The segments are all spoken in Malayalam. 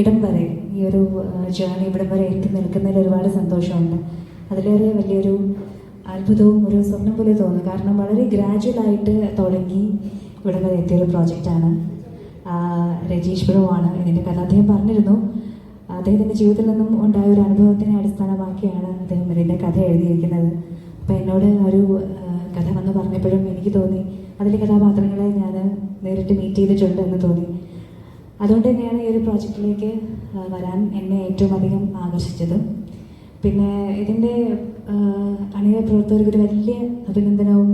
ഇടം വരെ ഈ ഒരു ജേണി ഇവിടം വരെ എത്തി നിൽക്കുന്നതിൽ ഒരുപാട് സന്തോഷമുണ്ട്. അതിലേറെ വലിയൊരു അത്ഭുതവും ഒരു സ്വപ്നം പോലെ തോന്നുന്നു. കാരണം വളരെ ഗ്രാജുവലായിട്ട് തുടങ്ങി ഇവിടെ വരെ എത്തിയ എത്തിയൊരു പ്രോജക്റ്റാണ് രജീഷ് ബ്രോവാണ് ഇതിന്റെ കഥ. അദ്ദേഹം പറഞ്ഞിരുന്നു അദ്ദേഹത്തിന്റെ ജീവിതത്തിൽ നിന്നും ഉണ്ടായ ഒരു അനുഭവത്തിനെ അടിസ്ഥാനമാക്കിയാണ് അദ്ദേഹം ഇതിന്റെ കഥ എഴുതിയിരിക്കുന്നത്. അപ്പോൾ എന്നോട് ഒരു കഥ വന്ന് പറഞ്ഞപ്പോഴും എനിക്ക് തോന്നി അതിലെ കഥാപാത്രങ്ങളെ ഞാൻ നേരിട്ട് മീറ്റ് ചെയ്തിട്ടുണ്ട് എന്ന് തോന്നി. അതുകൊണ്ട് തന്നെയാണ് ഈ ഒരു പ്രോജക്റ്റിലേക്ക് വരാൻ എന്നെ ഏറ്റവും അധികം ആകർഷിച്ചത്. പിന്നെ ഇതിന്റെ അണിയറ പ്രവർത്തകർക്ക് ഒരു വലിയ അഭിനന്ദനവും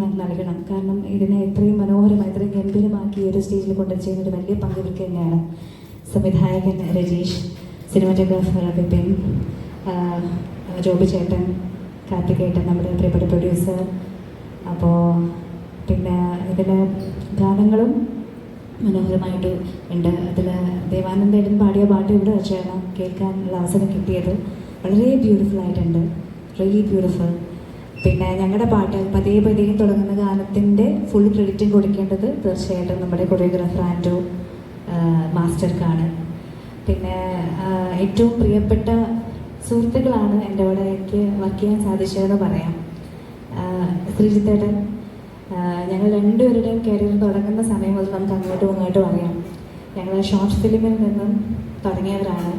ന- നൽകണം. കാരണം ഇതിനെ ഇത്രയും മനോഹരമായി ഇത്രയും ഗംഭീരമാക്കി ഒരു സ്റ്റേജിൽ കൊണ്ടുവച്ചതിന് ഒരു വലിയ പങ്ക് ഇവർക്ക് തന്നെയാണ്. സംവിധായകൻ രജീഷ് സിനിമാറ്റോഗ്രാഫർ വിപിൻ ആ, ജോബി ചേട്ടൻ കാർത്തികേട്ടൻ നമ്മുടെ പ്രിയപ്പെട്ട പ്രൊഡ്യൂസർ അപ്പോൾ പിന്നെ ഇതിലെ ഗാനങ്ങളും മനോഹരമായിട്ട് ഉണ്ട്. അതിൽ ദേവാനന്ദേട്ടൻ പാടിയ പാട്ട് ഇവിടെ വെച്ചാണ് കേൾക്കാനുള്ള അവസരം കിട്ടിയത്. വളരെ ബ്യൂട്ടിഫുൾ ആയിട്ടുണ്ട്. റിയലി ബ്യൂട്ടിഫുൾ പിന്നെ ഞങ്ങളുടെ പാട്ട് പതിയെ പതിയെ തുടങ്ങുന്ന ഗാനത്തിന്റെ ഫുൾ ക്രെഡിറ്റും കൊടുക്കേണ്ടത് തീർച്ചയായിട്ടും നമ്മുടെ കൊറിയോഗ്രാഫർ ആൻഡോ മാസ്റ്റർക്കാണ്. പിന്നെ ഏറ്റവും പ്രിയപ്പെട്ട സുഹൃത്തുക്കളാണ് എന്റെ കൂടെ എനിക്ക് വർക്ക് ചെയ്യാൻ സാധിച്ചതെന്ന് പറയാം. ശ്രീജിത്തേട്ടൻ ഞങ്ങൾ രണ്ടുപേരുടെയും കരിയർ തുടങ്ങുന്ന സമയം മുതൽ നമുക്ക് അങ്ങോട്ടും ഇങ്ങോട്ടും അറിയാം. ഞങ്ങൾ ഷോർട്ട് ഫിലിമിൽ നിന്നും തുടങ്ങിയവരാണ്.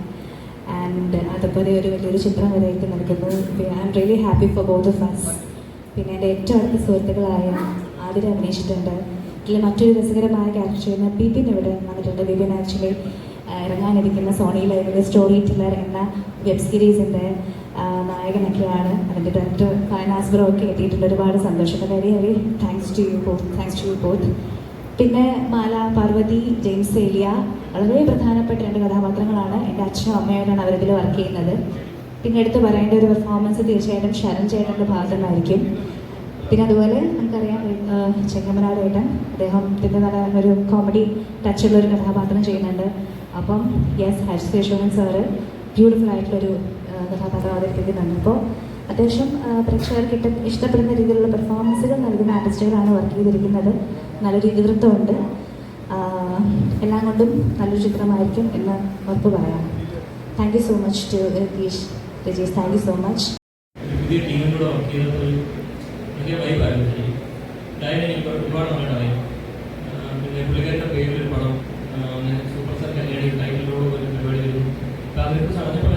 ആൻഡ് അതുപോലെ ഒരു വലിയൊരു ചിത്രം വരെയൊക്കെ നൽകുന്നു I am really happy for both of us പിന്നെ എന്റെ ഏറ്റവും അടുത്ത സുഹൃത്തുക്കളായ ആദ്യം അഭിനയിച്ചിട്ടുണ്ട്. ഇതിൽ മറ്റൊരു രസകരമായ ക്യാരക്ടർ ചെയ്യുന്ന ബിപിൻ ഇവിടെ വന്നിട്ടുണ്ട്. ബിപിൻ ആക്ച്വലി ഇറങ്ങാനിരിക്കുന്ന സോണിയിലെ സ്റ്റോറി ടില്ലർ എന്ന വെബ് സീരീസിന്റെ നായകനൊക്കെയാണ്. അതിന്റെ ഡയറക്ടർ ഫൈനാസ് ബ്രോ ഒക്കെ എത്തിയിട്ടുണ്ട് ഒരുപാട് സന്തോഷം. Very very thanks to you both thanks to you both പിന്നെ മാല പാർവതി ജെയിംസ് ഏലിയ വളരെ പ്രധാനപ്പെട്ട രണ്ട് കഥാപാത്രങ്ങളാണ്. എന്റെ അച്ഛനും അമ്മയായിട്ടാണ് അവരിതിൽ വർക്ക് ചെയ്യുന്നത്. പിന്നെ എടുത്ത് പറയേണ്ട ഒരു പെർഫോമൻസ് തീർച്ചയായിട്ടും ശരൺ ചേട്ടന്റെ ഭാഗത്തുനിന്നായിരിക്കും. പിന്നെ അതുപോലെ നമുക്കറിയാം ചെങ്ങമനാടേട്ടൻ അദ്ദേഹം ഇതിന്റെ നല്ല ഒരു കോമഡി ടച്ചുള്ള ഒരു കഥാപാത്രം ചെയ്യുന്നുണ്ട്. അപ്പം yes Harisree Yashodhan sir beautiful ആയിട്ടുള്ളൊരു കഥാപാത്രാവതരിപ്പിക്ക് അപ്പോൾ അത്യാവശ്യം പ്രേക്ഷകർക്ക് ഇഷ്ട ഇഷ്ടപ്പെടുന്ന രീതിയിലുള്ള പെർഫോമൻസുകൾ നൽകുന്ന ആർട്ടിസ്റ്റുകളാണ് വർക്ക് ചെയ്തിരിക്കുന്നത്. നല്ലൊരു ഇതിവൃത്തമുണ്ട് എല്ലാം കൊണ്ടും നല്ലൊരു ചിത്രമായിരിക്കും എന്ന് ഉറപ്പ് പറയാം. Thank you so much to Ratheesh Rajeesh thank you so much പിന്നെ പുള്ളിക്കാരുടെ പേരിൽ പടം സൂപ്പർ സ്റ്റാർ കല്യാണി ടൈറ്റിലോട് പരിപാടി വരുന്നു. അതിനെക്കുറിച്ച് അറിഞ്ഞപ്പോൾ